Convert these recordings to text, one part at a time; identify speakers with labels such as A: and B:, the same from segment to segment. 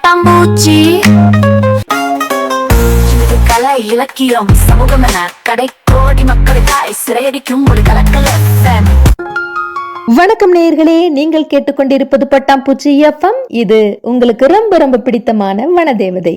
A: பட்டாம்பூச்சி. இது கலை இலக்கியம் சமூகம் என கடை கோடி மக்களை தாய் சிறையடிக்கும் ஒரு கலக்கல்.
B: வணக்கம் நேயர்களே நீங்கள் கேட்டுக்கொண்டிருப்பது பட்டாம்பூச்சி எஃப்எம் இது உங்களுக்கு ரொம்ப ரொம்ப பிடித்தமான வனதேவதை.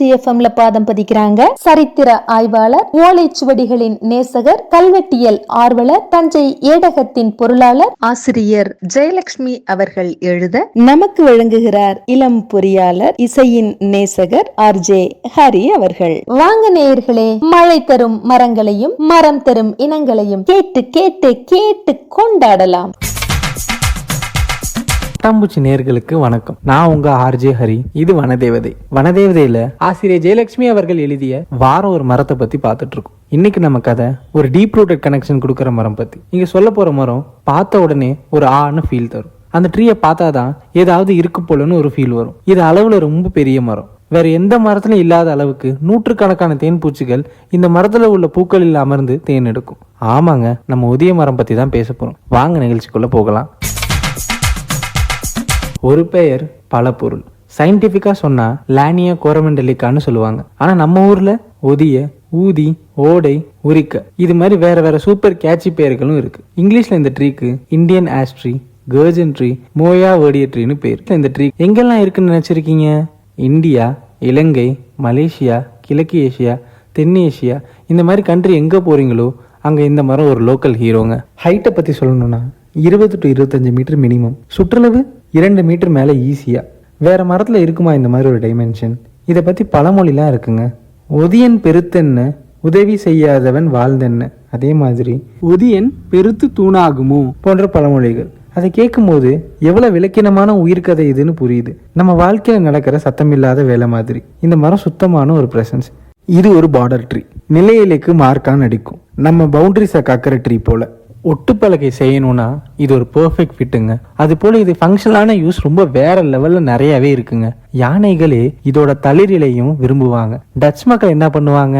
B: எஃப்எம்ல பாதம் பதிக்கிறாங்க. சரித்திர ஆய்வாளர் ஓலைச்சுவடிகளின் நேசகர் கல்வெட்டியல் ஆர்வலர் தஞ்சை ஏடகத்தின் பொருளாளர் ஆசிரியர் ஜெயலட்சுமி அவர்கள் எழுத நமக்கு வழங்குகிறார் இளம் பொறியாளர் இசையின் நேசகர் ஆர் ஜே ஹரி அவர்கள். வாங்க நேயர்களே மழை தரும் மரங்களையும் மரம் தரும் இனங்களையும் கேட்டு கேட்டு கேட்டு கொண்டாடலாம்.
C: பட்டாம்பூச்சி நேர்களுக்கு வணக்கம். நான் உங்க ஆர்ஜே ஹரி. இது வனதேவதை. வனதேவதையில ஆசிரியர் ஜெயலட்சுமி அவர்கள் எழுதிய வாரம் ஒரு மரத்தை பத்தி பார்த்துட்டு இருக்கோம் இன்னைக்கு நம்ம கதை ஒரு டீப் ரூட்டட் கனெக்ஷன் கொடுக்குற மரம் பத்தி. இங்க சொல்ல போற மரம் பார்த்த உடனே ஒரு ஆன்னு ஃபீல் தரும். அந்த ட்ரீயை பார்த்தாதான் ஏதாவது இருக்கு போலன்னு ஒரு ஃபீல் வரும். இது அளவுல ரொம்ப பெரிய மரம். வேற எந்த மரத்திலும் இல்லாத அளவுக்கு நூற்றுக்கணக்கான தேன் பூச்சிகள் இந்த மரத்துல உள்ள பூக்களில் அமர்ந்து தேன் எடுக்கும். ஆமாங்க நம்ம உதிய மரம் பத்தி தான் பேச போறோம். வாங்க நிகழ்ச்சிக்குள்ள போகலாம். ஒரு பெயர் பல பொருள். சயின்டிஃபிக்கா சொன்னா லானியா கோரமெண்டலிக்கான்னு சொல்லுவாங்க. ஆனா நம்ம ஊர்ல ஒதிய ஊதி ஓடை உரிக்க. இது மாதிரி வேற வேற சூப்பர் கேட்சி பெயர்களும் இருக்கு. இங்கிலீஷ்ல இந்த ட்ரீக்கு இந்தியன் ஆஸ்ட்ரி கர்ஜன் ட்ரீ மோயா வேடிய ட்ரீன்னு பேர். இந்த ட்ரீ எங்கெல்லாம் இருக்குன்னு நினைச்சிருக்கீங்க? இந்தியா இலங்கை மலேசியா கிழக்கு ஏசியா தென்னேசியா இந்த மாதிரி கண்ட்ரி எங்கே போறீங்களோ அங்கே இந்த மரம் ஒரு லோக்கல் ஹீரோங்க ஹைட்டை பற்றி சொல்லணும்னா இருபது டு இருபத்தஞ்சு மீட்டர் மினிமம் சுற்றளவு? இரண்டு மீட்டர் மேலே ஈஸியாக வேறு மரத்தில் இருக்குமா இந்த மாதிரி ஒரு டைமென்ஷன் இதை பற்றி பழமொழிலாம் இருக்குங்க. ஒதியன் பெருத்தென்ன உதவி செய்யாதவன் வாழ்ந்தென்ன. அதே மாதிரி ஒதியன் பெருத்து தூணாகுமோ? போன்ற பழமொழிகள். அதை கேட்கும்போது எவ்வளோ விளக்கினமான உயிர்கதை இதுன்னு புரியுது. நம்ம வாழ்க்கையில் நடக்கிற சத்தமில்லாத வேலை மாதிரி. இந்த மரம் சுத்தமான ஒரு பிரசன்ஸ் இது ஒரு பார்டர் ட்ரீ நிலையிலைக்கு மார்க்காக நடிக்கும். நம்ம பவுண்டரிஸை காக்கிற ட்ரீ போல. ஒட்டுப்பலகை செய்யணும்னா இது ஒரு பெர்ஃபெக்ட் ஃபிட்டுங்க அது போல இது ஃபங்க்ஷனலான யூஸ் ரொம்ப வேற லெவல்ல நிறையவே இருக்குங்க. யானைகளே இதோட தளிரிலையும் விரும்புவாங்க. டச் மக்கள் என்ன பண்ணுவாங்க?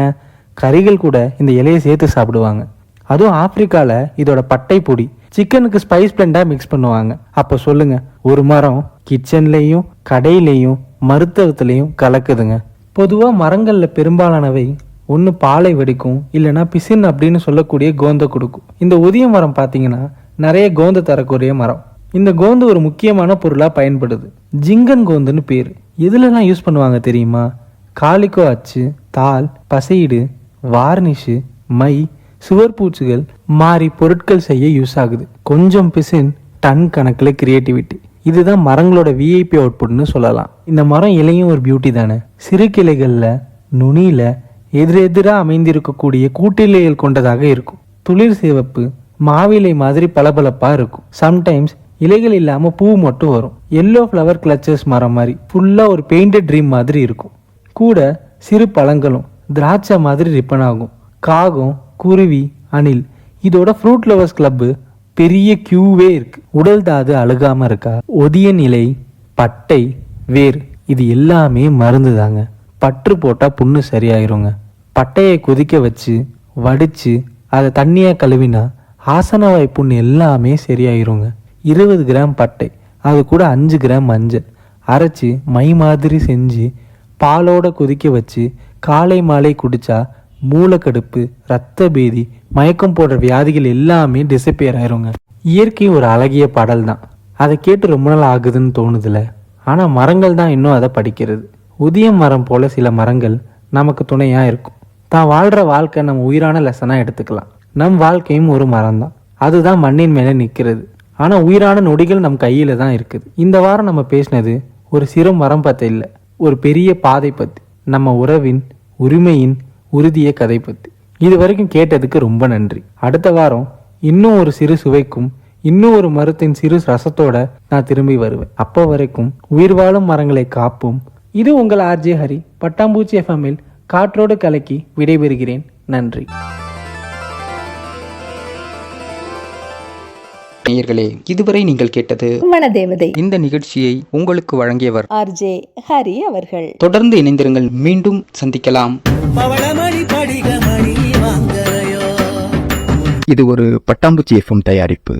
C: கறிகள் கூட இந்த இலையை சேர்த்து சாப்பிடுவாங்க. அதுவும் ஆப்பிரிக்கால இதோட பட்டை பொடி. சிக்கனுக்கு ஸ்பைஸ் பிளெண்டா மிக்ஸ் பண்ணுவாங்க. அப்ப சொல்லுங்க ஒரு மரம் கிச்சன்லேயும் கடையிலையும் மருத்துவத்திலையும் கலக்குதுங்க. பொதுவாக மரங்களில் பெரும்பாலானவை ஒன்று பாலை வெடிக்கும் இல்லைன்னா பிசின் அப்படின்னு சொல்லக்கூடிய கோந்த கொடுக்கும். இந்த உதிய மரம் பார்த்தீங்கன்னா நிறைய கோந்த தரக்கூடிய மரம். இந்த கோந்து ஒரு முக்கியமான பொருளாக பயன்படுது. ஜிங்கன் கோந்துன்னு பேர். எதுலலாம் யூஸ் பண்ணுவாங்க தெரியுமா? காலிக்கோ அச்சு தாள் பசையீடு வார்னிஷு மை சுவர் பூச்சிகள் மாறி பொருட்கள் செய்ய யூஸ் ஆகுது. கொஞ்சம் பிசின் டன் கணக்கில் கிரியேட்டிவிட்டி இதுதான் மரங்களோட விஐபி அவுட்புட்னு சொல்லலாம். இந்த மரம் இலையும் ஒரு பியூட்டி தானே. சிறு கிளைகளில் நுனியில் எதிரெதிராக அமைந்திருக்கக்கூடிய கூட்டிலைகள் கொண்டதாக இருக்கும். துளிர் சிவப்பு மாவிலை மாதிரி பளபளப்பா இருக்கும். சம்டைம்ஸ் இலைகள் இல்லாம பூ மட்டும் வரும். எல்லோ ஃப்ளவர் கிளச்சர்ஸ் மரம் மாதிரி ஃபுல்லா ஒரு பெயிண்டட் ட்ரீம் மாதிரி இருக்கும். கூட சிறு பழங்களும் திராட்சை மாதிரி ரிப்பன் ஆகும் காகம் குருவி அணில் இதோட ஃப்ரூட் லவர்ஸ் கிளப்பு பெரிய கியூவே இருக்கு. உடல் தாது அழுகாம இருக்கா? ஒதிய நிலை பட்டை வேர் இது எல்லாமே மருந்து தாங்க பற்று போட்டா புண்ணு சரியாயிருங்க. பட்டையை கொதிக்க வச்சு வடித்து அதை தண்ணியாக கழுவினா ஆசன புண்ணு எல்லாமே சரியாயிருங்க. இருபது கிராம் பட்டை அது கூட அஞ்சு கிராம் மஞ்சள். அரைச்சி மை மாதிரி செஞ்சு பாலோட கொதிக்க வச்சு காலை மாலை குடித்தா மூலக்கடுப்பு ரத்த பேதி மயக்கம் போடுற வியாதிகள் எல்லாமே டிசப்பியர் ஆயிருங்க. இயற்கை ஒரு அழகிய பாடல் தான். அதை கேட்டு ரொம்ப நாள் ஆகுதுன்னு தோணுதுல. ஆனால் மரங்கள் தான் இன்னும் அதை படிக்கிறது. உதிய மரம் போல சில மரங்கள் நமக்கு துணையாக இருக்கும். தான் வாழ்ற வாழ்க்கை நம்ம உயிரான லெசனா எடுத்துக்கலாம். நம் வாழ்க்கையும் ஒரு மரம் தான். அதுதான் மண்ணின் மேலே நிற்கிறது. ஆனா உயிரான நொடிகள் நம் கையில தான் இருக்குது. இந்த வாரம் நம்ம பேசினது ஒரு சிறு மரம் பற்றி இல்லை ஒரு பெரிய பாதை பற்றி நம்ம உறவின் உரிமையின் உறுதிய கதை பற்றி இது வரைக்கும் கேட்டதுக்கு ரொம்ப நன்றி. அடுத்த வாரம் இன்னும் ஒரு சிறு சுவைக்கும் இன்னும் ஒரு மரத்தின் சிறு ரசத்தோட நான் திரும்பி வருவேன். அப்போ வரைக்கும் உயிர் வாழும் மரங்களை காப்போம். இது உங்கள் ஆர்ஜே ஹரி பட்டாம்பூச்சி எஃப்எம்மில் காற்றோடு கலக்கி விடைபெறுகிறேன். நன்றி.
D: நேயர்களே இதுவரை நீங்கள் கேட்டது
B: மனதேவதை.
D: இந்த நிகழ்ச்சியை உங்களுக்கு வழங்கியவர்
B: ஆர்ஜே ஹரி அவர்கள்.
D: தொடர்ந்து இணைந்திருங்கள். மீண்டும் சந்திக்கலாம்.
E: இது ஒரு பட்டாம்பூச்சி எஃப்எம் தயாரிப்பு.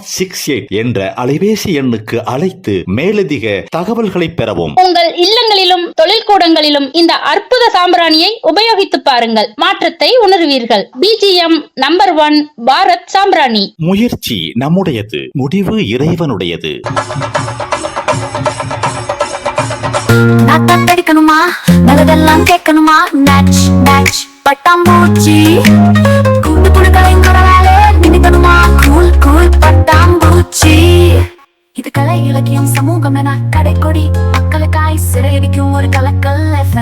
F: six eight என்ற அலைபேசி எண்ணுக்கு அழைத்து மேலதிக தகவல்களை பெறவும்.
G: உங்கள் இல்லங்களிலும் தொழில்கூடங்களிலும் இந்த அற்புத சாம்பிராணியை உபயோகித்து பாருங்கள். மாற்றத்தை உணர்வீர்கள். பிஜிஎம் நம்பர் ஒன் பாரத் சாம்பிராணி.
F: முயற்சி நம்முடையது முடிவு இறைவனுடையது.
A: நல்லதெல்லாம் கேட்கணுமா? மேட்ச் மேட்ச் பட்டாம்பூச்சி. கலை இலக்கியம் சமூகம் என கடைக்கொடி மக்களுக்காய் சிறையடிக்கும் ஒரு கலக்கல் எஃப்எம்